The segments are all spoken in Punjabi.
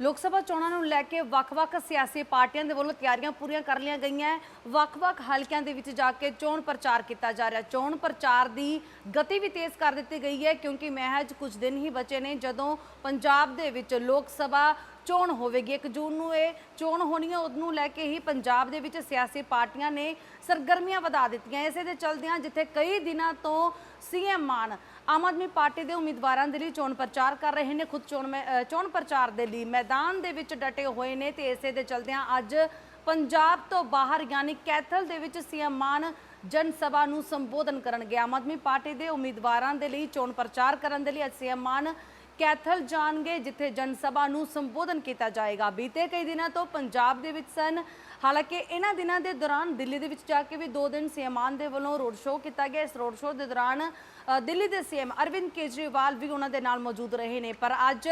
ਲੋਕ ਸਭਾ ਚੋਣਾਂ ਨੂੰ ਲੈ ਕੇ ਵੱਖ-ਵੱਖ ਸਿਆਸੀ ਪਾਰਟੀਆਂ ਦੇ ਵੱਲੋਂ ਤਿਆਰੀਆਂ ਪੂਰੀਆਂ ਕਰ ਲਈਆਂ ਗਈਆਂ ਵੱਖ-ਵੱਖ ਹਲਕਿਆਂ ਦੇ ਵਿੱਚ ਜਾ ਕੇ ਚੋਣ ਪ੍ਰਚਾਰ ਕੀਤਾ ਜਾ ਰਿਹਾ ਚੋਣ ਪ੍ਰਚਾਰ ਦੀ ਗਤੀ ਵੀ ਤੇਜ਼ ਕਰ ਦਿੱਤੀ ਗਈ ਹੈ ਕਿਉਂਕਿ ਮਹਿਜ ਕੁਝ ਦਿਨ ਹੀ ਬਚੇ ਨੇ ਜਦੋਂ ਪੰਜਾਬ ਦੇ ਵਿੱਚ ਲੋਕ ਸਭਾ ਚੋਣ ਹੋਵੇਗੀ। 1 ਜੂਨ ਨੂੰ ਇਹ ਚੋਣ ਹੋਣੀ ਹੈ। ਉਹਨੂੰ ਲੈ ਕੇ ਹੀ ਪੰਜਾਬ ਦੇ ਵਿੱਚ ਸਿਆਸੀ ਪਾਰਟੀਆਂ ਨੇ ਸਰਗਰਮੀਆਂ ਵਧਾ ਦਿੱਤੀਆਂ। ਇਸੇ ਦੇ ਚਲਦਿਆਂ ਜਿੱਥੇ ਕਈ ਦਿਨਾਂ ਤੋਂ ਸੀਐਮ ਮਾਨ ਆਮ ਆਦਮੀ ਪਾਰਟੀ ਦੇ ਉਮੀਦਵਾਰਾਂ ਦੇ ਲਈ ਚੋਣ ਪ੍ਰਚਾਰ ਕਰ ਰਹੇ ਨੇ। ਖੁਦ ਚੋਣ ਮੈਂ- ਚੋਣ ਪ੍ਰਚਾਰ ਦੇ ਲਈ ਮੈਦਾਨ ਦੇ ਵਿੱਚ ਡਟੇ ਹੋਏ ਨੇ ਤੇ ਇਸੇ ਦੇ ਚਲਦਿਆਂ ਅੱਜ ਪੰਜਾਬ ਤੋਂ ਬਾਹਰ ਯਾਨੀ ਕੈਥਲ ਦੇ ਵਿੱਚ ਸੀਐਮ ਮਾਨ ਜਨ ਸਭਾ ਨੂੰ ਸੰਬੋਧਨ ਕਰਨਗੇ। ਆਮ ਆਦਮੀ ਪਾਰਟੀ ਦੇ ਉਮੀਦਵਾਰਾਂ ਦੇ ਲਈ ਚੋਣ ਪ੍ਰਚਾਰ ਕਰਨ ਦੇ ਲਈ ਅੱਜ ਸੀਐਮ ਮਾਨ ਕੈਥਲ ਜਾਣਗੇ, ਜਿੱਥੇ ਜਨ ਸਭਾ ਨੂੰ ਸੰਬੋਧਨ ਕੀਤਾ ਜਾਏਗਾ। ਬੀਤੇ ਕਈ ਦਿਨਾਂ ਤੋਂ ਪੰਜਾਬ ਦੇ ਵਿੱਚ ਸਨ। ਹਾਲਾਂਕਿ ਇਹਨਾਂ ਦਿਨਾਂ ਦੇ ਦੌਰਾਨ ਦਿੱਲੀ ਦੇ ਵਿੱਚ ਜਾ ਕੇ ਵੀ ਦੋ ਦਿਨ ਸੀਐਮ ਮਾਨ ਦੇ ਵੱਲੋਂ ਰੋਡ ਸ਼ੋਅ ਕੀਤਾ ਗਿਆ। ਇਸ ਰੋਡ ਸ਼ੋਅ ਦੇ ਦੌਰਾਨ ਦਿੱਲੀ ਦੇ ਸੀਐਮ ਅਰਵਿੰਦ ਕੇਜਰੀਵਾਲ ਵੀ ਉਹਨਾਂ ਦੇ ਨਾਲ ਮੌਜੂਦ ਰਹੇ ਨੇ। ਪਰ ਅੱਜ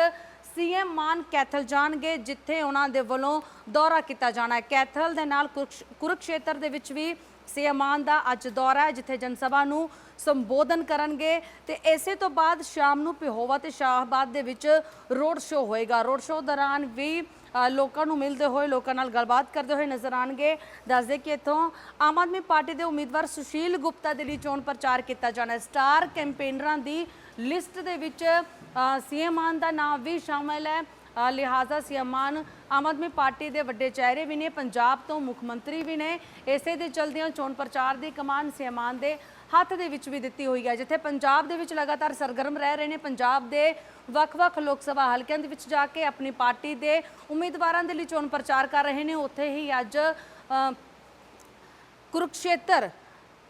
ਸੀਐਮ ਮਾਨ ਕੈਥਲ ਜਾਣਗੇ, ਜਿੱਥੇ ਉਹਨਾਂ ਦੇ ਵੱਲੋਂ ਦੌਰਾ ਕੀਤਾ ਜਾਣਾ ਹੈ। ਕੈਥਲ ਦੇ ਨਾਲ ਕੁਰਕਸ਼- ਕੁਰੂਕਸ਼ੇਤਰ ਦੇ ਵਿੱਚ ਵੀ ਸੀਐਮ ਮਾਨ ਦਾ ਅੱਜ ਦੌਰਾ ਹੈ ਜਿੱਥੇ ਜਨਸਭਾ ਨੂੰ ਸੰਬੋਧਨ ਕਰਨਗੇ ਤੇ ਇਸੇ ਤੋਂ ਬਾਅਦ ਸ਼ਾਮ ਨੂੰ ਪਿਹੋਵਾ ਤੇ ਸ਼ਾਹਬਾਦ ਦੇ ਵਿੱਚ ਰੋਡ ਸ਼ੋਅ ਹੋਏਗਾ। ਰੋਡ ਸ਼ੋਅ ਦੌਰਾਨ ਵੀ ਲੋਕਾਂ ਨੂੰ ਮਿਲਦੇ ਹੋਏ ਲੋਕਾਂ ਨਾਲ ਗੱਲਬਾਤ ਕਰਦੇ ਹੋਏ ਨਜ਼ਰ ਆਣਗੇ। ਦੱਸਦੇ ਕਿ ਇੱਥੋਂ ਆਮ ਆਦਮੀ ਪਾਰਟੀ ਦੇ ਉਮੀਦਵਾਰ ਸੁਸ਼ੀਲ ਗੁਪਤਾ ਦੇ ਲਈ ਚੋਣ ਪ੍ਰਚਾਰ ਕੀਤਾ ਜਾਣਾ ਸਟਾਰ ਕੈਂਪੇਨਰਾਂ ਦੀ ਲਿਸਟ ਦੇ ਵਿੱਚ ਸੀਐਮ ਮਾਨ ਦਾ ਨਾਮ ਵੀ ਸ਼ਾਮਲ ਹੈ। ਅ, ਲਿਹਾਜ਼ਾ ਸੀਐਮ ਮਾਨ ਆਮ ਆਦਮੀ ਪਾਰਟੀ ਦੇ ਵੱਡੇ ਚਿਹਰੇ ਵੀ ਨੇ ਪੰਜਾਬ ਤੋਂ ਮੁੱਖ ਮੰਤਰੀ ਵੀ ਨੇ। ਇਸੇ ਦੇ ਚਲਦਿਆਂ ਚੋਣ ਪ੍ਰਚਾਰ ਦੀ ਕਮਾਨ ਸਿਆਮਾਨ ਦੇ ਹੱਥ ਦੇ ਵਿੱਚ ਵੀ ਦਿੱਤੀ ਹੋਈ ਹੈ ਜਿੱਥੇ ਪੰਜਾਬ ਦੇ ਵਿੱਚ ਲਗਾਤਾਰ ਸਰਗਰਮ ਰਹਿ ਰਹੇ ਨੇ। ਪੰਜਾਬ ਦੇ ਵੱਖ-ਵੱਖ ਲੋਕ ਸਭਾ ਹਲਕਿਆਂ ਦੇ ਵਿੱਚ ਜਾ ਕੇ ਆਪਣੀ ਪਾਰਟੀ ਦੇ ਉਮੀਦਵਾਰਾਂ ਦੇ ਲਈ ਚੋਣ ਪ੍ਰਚਾਰ ਕਰ ਰਹੇ ਨੇ। ਉੱਥੇ ਹੀ ਅੱਜ ਅ, ਕੁਰੂਕਸ਼ੇਤਰ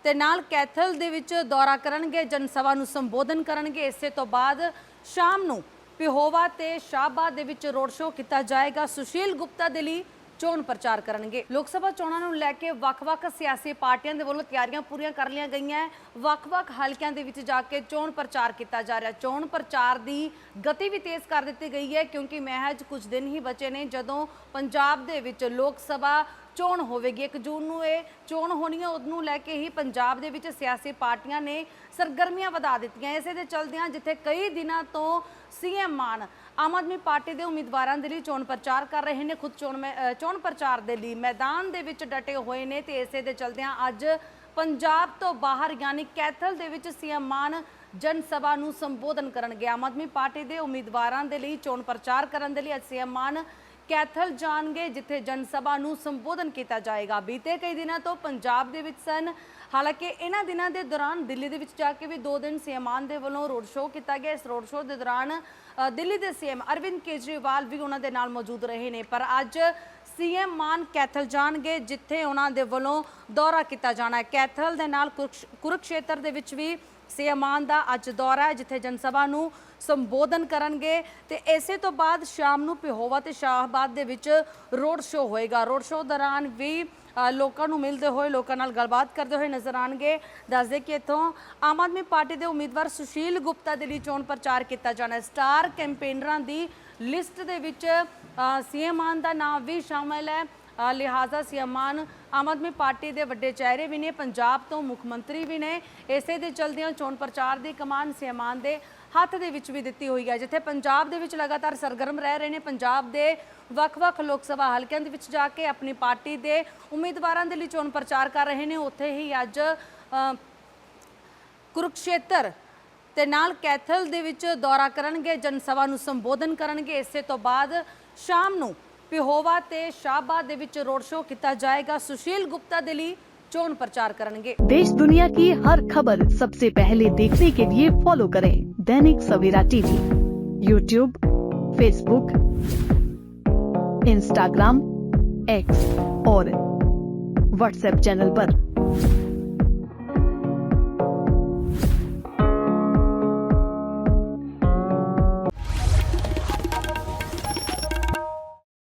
ਤੇ ਨਾਲ ਕੈਥਲ ਦੇ ਵਿੱਚ ਦੌਰਾ ਕਰਨਗੇ ਜਨ ਸਭਾ ਨੂੰ ਸੰਬੋਧਨ ਕਰਨਗੇ। ਇਸੇ ਤੋਂ ਬਾਅਦ ਸ਼ਾਮ ਨੂੰ ਪਿਹੋਵਾ ਤੇ ਸ਼ਾਹਬਾਦ ਦੇ ਵਿੱਚ ਰੋਡ ਸ਼ੋਅ ਕੀਤਾ ਜਾਏਗਾ। ਸੁਸ਼ੀਲ ਗੁਪਤਾ ਦੇ ਲਈ ਚੋਣ ਪ੍ਰਚਾਰ ਕਰਨਗੇ। ਲੋਕ ਸਭਾ ਚੋਣਾਂ ਨੂੰ ਲੈ ਕੇ ਵੱਖ-ਵੱਖ ਸਿਆਸੀ ਪਾਰਟੀਆਂ ਦੇ ਵੱਲੋਂ ਤਿਆਰੀਆਂ ਪੂਰੀਆਂ ਕਰ ਲਈਆਂ ਗਈਆਂ ਵੱਖ-ਵੱਖ ਹਲਕਿਆਂ ਦੇ ਵਿੱਚ ਜਾ ਕੇ ਚੋਣ ਪ੍ਰਚਾਰ ਕੀਤਾ ਜਾ ਰਿਹਾ। ਚੋਣ ਪ੍ਰਚਾਰ ਦੀ ਗਤੀ ਵੀ ਤੇਜ਼ ਕਰ ਦਿੱਤੀ ਗਈ ਹੈ ਕਿਉਂਕਿ ਮਹਿਜ ਕੁਝ ਦਿਨ ਹੀ ਬਚੇ ਨੇ ਜਦੋਂ ਪੰਜਾਬ ਦੇ ਵਿੱਚ ਲੋਕ ਸਭਾ ਚੋਣ ਹੋਵੇਗੀ। 1 ਜੂਨ ਨੂੰ ਇਹ ਚੋਣ ਹੋਣੀ ਹੈ, ਉਹਨੂੰ ਲੈ ਕੇ ਹੀ ਪੰਜਾਬ ਦੇ ਵਿੱਚ ਸਿਆਸੀ ਪਾਰਟੀਆਂ ਨੇ ਸਰਗਰਮੀਆਂ ਵਧਾ ਦਿੱਤੀਆਂ। ਇਸੇ ਦੇ ਚਲਦਿਆਂ ਜਿੱਥੇ ਕਈ ਦਿਨਾਂ ਤੋਂ ਸੀਐਮ ਮਾਨ ਆਮ ਆਦਮੀ ਪਾਰਟੀ ਦੇ ਉਮੀਦਵਾਰਾਂ ਦੇ ਲਈ ਚੋਣ ਪ੍ਰਚਾਰ ਕਰ ਰਹੇ ਨੇ। ਖੁਦ ਚੋਣ ਮੈਂ- ਚੋਣ ਪ੍ਰਚਾਰ ਦੇ ਲਈ ਮੈਦਾਨ ਦੇ ਵਿੱਚ ਡਟੇ ਹੋਏ ਨੇ ਤੇ ਇਸੇ ਦੇ ਚਲਦਿਆਂ ਅੱਜ ਪੰਜਾਬ ਤੋਂ ਬਾਹਰ, ਯਾਨੀ ਕੈਥਲ ਦੇ ਵਿੱਚ ਸੀਐਮ ਮਾਨ ਜਨ ਸਭਾ ਨੂੰ ਸੰਬੋਧਨ ਕਰਨਗੇ। ਆਮ ਆਦਮੀ ਪਾਰਟੀ ਦੇ ਉਮੀਦਵਾਰਾਂ ਦੇ ਲਈ ਚੋਣ ਪ੍ਰਚਾਰ ਕਰਨ ਦੇ ਲਈ ਅੱਜ ਸੀਐਮ ਮਾਨ ਕੈਥਲ ਜਾਣਗੇ, ਜਿੱਥੇ ਜਨ ਸਭਾ ਨੂੰ ਸੰਬੋਧਨ ਕੀਤਾ ਜਾਏਗਾ। ਬੀਤੇ ਕਈ ਦਿਨਾਂ ਤੋਂ ਪੰਜਾਬ ਦੇ ਵਿੱਚ ਸਨ। ਹਾਲਾਂਕਿ ਇਹਨਾਂ ਦਿਨਾਂ ਦੇ ਦੌਰਾਨ ਦਿੱਲੀ ਦੇ ਵਿੱਚ ਜਾ ਕੇ ਵੀ ਦੋ ਦਿਨ ਸੀਐਮ ਮਾਨ ਦੇ ਵੱਲੋਂ ਰੋਡ ਸ਼ੋਅ ਕੀਤਾ ਗਿਆ। ਇਸ ਰੋਡ ਸ਼ੋਅ ਦੇ ਦੌਰਾਨ ਦਿੱਲੀ ਦੇ ਸੀਐਮ ਅਰਵਿੰਦ ਕੇਜਰੀਵਾਲ ਵੀ ਉਹਨਾਂ ਦੇ ਨਾਲ ਮੌਜੂਦ ਰਹੇ ਨੇ। ਪਰ ਅੱਜ ਸੀਐਮ ਮਾਨ ਕੈਥਲ ਜਾਣਗੇ, ਜਿੱਥੇ ਉਹਨਾਂ ਦੇ ਵੱਲੋਂ ਦੌਰਾ ਕੀਤਾ ਜਾਣਾ ਹੈ। ਕੈਥਲ ਦੇ ਨਾਲ ਕੁਰਕਸ਼- ਕੁਰੂਕਸ਼ੇਤਰ ਦੇ ਵਿੱਚ ਵੀ ਸੀਐਮ ਮਾਨ ਦਾ ਅੱਜ ਦੌਰਾ ਹੈ, ਜਿੱਥੇ ਜਨਸਭਾ ਨੂੰ ਸੰਬੋਧਨ ਕਰਨਗੇ ਤੇ ਇਸੇ ਤੋਂ ਬਾਅਦ ਸ਼ਾਮ ਨੂੰ ਪਿਹੋਵਾ ਤੇ ਸ਼ਾਹਬਾਦ ਦੇ ਵਿੱਚ ਰੋਡ ਸ਼ੋਅ ਹੋਏਗਾ। ਰੋਡ ਸ਼ੋਅ ਦੌਰਾਨ ਵੀ ਲੋਕਾਂ ਨੂੰ ਮਿਲਦੇ ਹੋਏ ਲੋਕਾਂ ਨਾਲ ਗੱਲਬਾਤ ਕਰਦੇ ਹੋਏ ਨਜ਼ਰ ਆਣਗੇ। ਦੱਸਦੇ ਕਿ ਇੱਥੋਂ ਆਮ ਆਦਮੀ ਪਾਰਟੀ ਦੇ ਉਮੀਦਵਾਰ ਸੁਸ਼ੀਲ ਗੁਪਤਾ ਦੇ ਲਈ ਚੋਣ ਪ੍ਰਚਾਰ ਕੀਤਾ ਜਾਣਾ ਸਟਾਰ ਕੈਂਪੇਨਰਾਂ ਦੀ ਲਿਸਟ ਦੇ ਵਿੱਚ ਸੀਐਮ ਮਾਨ ਦਾ ਨਾਮ ਵੀ ਸ਼ਾਮਲ ਹੈ। ਲਿਹਾਜ਼ਾ ਸੀਐਮ ਆਮ ਆਦਮੀ ਪਾਰਟੀ ਦੇ ਵੱਡੇ ਚਿਹਰੇ ਵੀ ਨੇ ਪੰਜਾਬ ਤੋਂ ਮੁੱਖ ਮੰਤਰੀ ਵੀ ਨੇ। ਇਸੇ ਦੇ ਚਲਦਿਆਂ ਚੋਣ ਪ੍ਰਚਾਰ ਦੀ ਕਮਾਨ ਸੀਐਮ ਮਾਨ ਦੇ ਹੱਥ ਦੇ ਵਿੱਚ ਵੀ ਦਿੱਤੀ ਹੋਈ ਹੈ ਜਿੱਥੇ ਪੰਜਾਬ ਦੇ ਵਿੱਚ ਲਗਾਤਾਰ ਸਰਗਰਮ ਰਹਿ ਰਹੇ ਨੇ। ਪੰਜਾਬ ਦੇ ਵੱਖ-ਵੱਖ ਲੋਕ ਸਭਾ ਹਲਕਿਆਂ ਦੇ ਵਿੱਚ ਜਾ ਕੇ ਆਪਣੀ ਪਾਰਟੀ ਦੇ ਉਮੀਦਵਾਰਾਂ ਦੇ ਲਈ ਚੋਣ ਪ੍ਰਚਾਰ ਕਰ ਰਹੇ ਨੇ। ਉੱਥੇ ਹੀ ਅੱਜ ਅ, ਕੁਰੂਕਸ਼ੇਤਰ ਤੇ ਨਾਲ ਕੈਥਲ ਦੇ ਵਿੱਚ ਦੌਰਾ ਕਰਨਗੇ ਜਨ ਸਭਾ ਨੂੰ ਸੰਬੋਧਨ ਕਰਨਗੇ। ਇਸੇ ਤੋਂ ਬਾਅਦ ਸ਼ਾਮ ਨੂੰ ਪਿਹੋਵਾ ਤੇ ਸ਼ਾਹਬਾਦ ਦੇ ਵਿੱਚ ਰੋਡ ਸ਼ੋਅ ਕੀਤਾ ਜਾਏਗਾ ਸੁਸ਼ੀਲ ਗੁਪਤਾ ਦੇ ਲਈ ਚੋਣ ਪ੍ਰਚਾਰ ਕਰਨਗੇ देश दुनिया की हर खबर सबसे पहले देखने के लिए फॉलो करें Dainik Savera TV YouTube Facebook Instagram X और व्हाट्सएप चैनल पर।